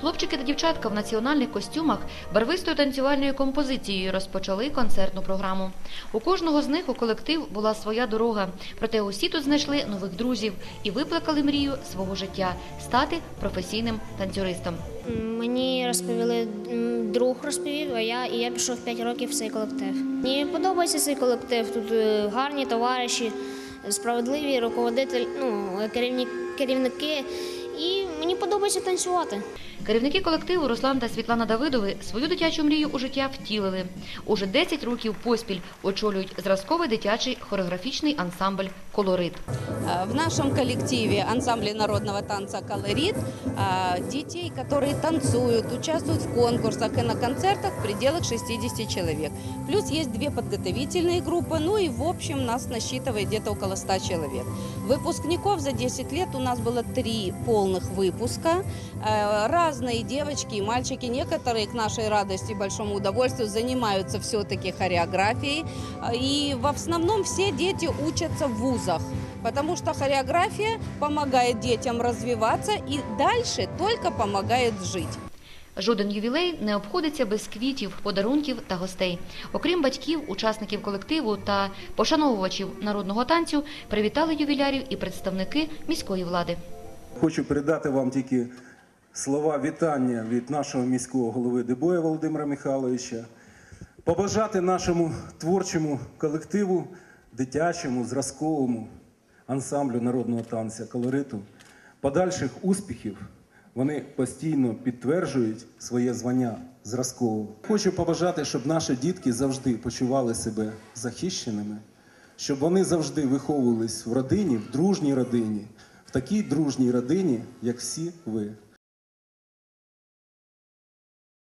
Хлопчики та дівчатка в національних костюмах барвистою танцювальною композицією розпочали концертну програму. У кожного з них у колектив була своя дорога, проте усі тут знайшли нових друзів і виплакали мрію свого життя стати професійним танцюристом. Мені розповіли, друг розповів, а я і я пішов 5 років в цей колектив. Мені подобається цей колектив. Тут е, гарні товариші, справедливі руководитель, ну, керівні, керівники І мені подобається танцювати. Керівники колективу Руслан та Світлана Давидови свою дитячу мрію у життя втілили. Уже 10 років поспіль очолюють зразковий дитячий хореографічний ансамбль Колорит. Э, В нашем коллективе ансамбле народного танца «Колорит» э, детей, которые танцуют, участвуют в конкурсах и на концертах в пределах 60 человек. Плюс есть две подготовительные группы, ну и в общем нас насчитывает где-то около 100 человек. Выпускников за 10 лет у нас было три полных выпуска. Э, Разные девочки и мальчики, некоторые к нашей радости и большому удовольствию занимаются все-таки хореографией. Э, И в основном все дети учатся в вузах, потому что хореография помогает детям развиваться и дальше только помогает жить. Жоден ювілей не обходиться без квітів, подарунків та гостей. Окрім батьків, учасників колективу та пошановувачів народного танцю, привітали ювілярів і представники міської влади. Хочу передати вам тільки слова вітання від нашого міського голови Дебоя Володимира Михайловича, побажати нашому творчому колективу, дитячому, зразковому ансамблю народного танця колориту, подальших успіхів. Вони постійно підтверджують своє звання зразкового. Хочу побажати, щоб наші дітки завжди почували себе захищеними, щоб вони завжди виховувались в родині, в дружній родині, в такій дружній родині, як всі ви.